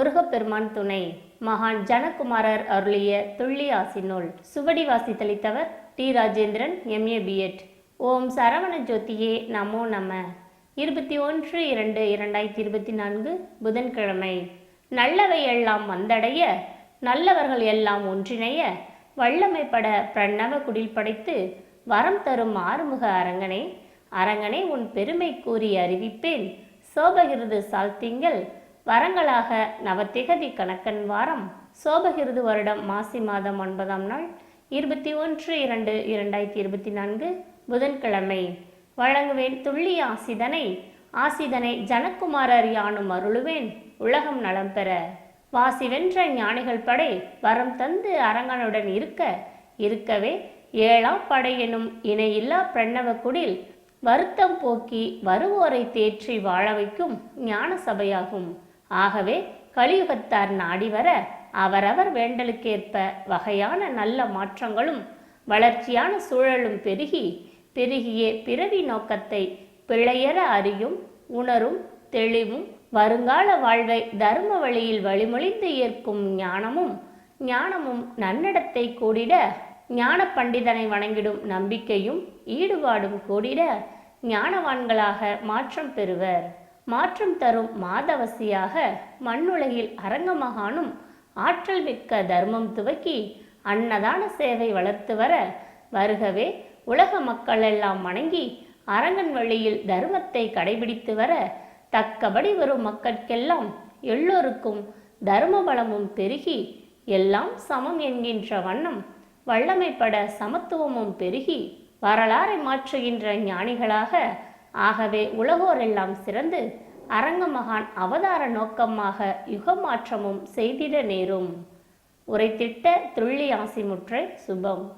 முருகப்பெருமான் துணை மகான் ஜனகுமாரர் அருளிய துள்ளி நூல். சுவடி வாசித்தளித்தவர் T. Rajendran M A B Ed ஓம் சரவண ஜோதியே நமோ நம. இருபத்தி ஒன்று இரண்டு இரண்டாயிரத்தி இருபத்தி நான்கு புதன்கிழமை. நல்லவை எல்லாம் வந்தடைய நல்லவர்கள் எல்லாம் ஒன்றிணைய வல்லமைப்பட பிரணவ குடில் படைத்து வரம் தரும் ஆறுமுக அரங்கனே அரங்கனே உன் பெருமை கூறி அறிவிப்பேன். சோபகிருது சால்த்திங்கள் வரங்களாக நவத்திகதி கணக்கன் வாரம். சோபகிருது வருடம் மாசி மாதம் ஒன்பதாம் நாள் இருபத்தி ஒன்று இரண்டு இரண்டாயிரத்தி இருபத்தி நான்கு புதன்கிழமை. வழங்குவேன் துள்ளி ஆசிதனை ஆசிதனை ஜனக்குமாரர் யானும் அருளுவேன் உலகம் நலம் பெற. வாசி வென்ற ஞானிகள் படை வரம் தந்து அரங்கனுடன் இருக்க இருக்கவே ஏழாம் படை எனும் இணையில்லா பிரணவ குடில் வருத்தம் போக்கி வருவோரை தேற்றி வாழ வைக்கும் ஞான சபையாகும் ஆகவே கலியுகத்தார் நாடி வர அவரவர் வேண்டலுக்கேற்ப வகையான நல்ல மாற்றங்களும் வளர்ச்சியான சூழலும் பெருகி பெருகிய பிறவி நோக்கத்தை பிழையற அறியும் உணரும் தெளிவும் வருங்கால வாழ்வை தர்ம வழியில் வழிமொழிந்து ஏற்கும் ஞானமும் ஞானமும் நன்னடத்தை கூடிட ஞான பண்டிதனை வணங்கிடும் நம்பிக்கையும் ஈடுபாடும் கூடிட ஞானவான்களாக மாற்றம் பெறுவர். மாற்றம் தரும் மாதவசியாக மண்ணுலகில் அரங்கமகானும் ஆற்றல் மிக்க தர்மம் துவக்கி அன்னதான சேவை வளர்த்து வர வருகவே உலக மக்கள் எல்லாம் வணங்கி அரங்கன் வழியில் தர்மத்தை கடைபிடித்து வர தக்கபடி வரும் மக்கட்கெல்லாம் எல்லோருக்கும் தர்ம பலமும் பெருகி எல்லாம் சமம் என்கின்ற வண்ணம் வல்லமைப்பட சமத்துவமும் பெருகி வரலாறை மாற்றுகின்ற ஞானிகளாக ஆகவே உலகோரெல்லாம் சிறந்து அரங்கமகான் அவதார நோக்கமாக யுகமாற்றமும் செய்திட நேரும். உரைத்திட்ட துள்ளி ஆசிமுற்றை சுபம்.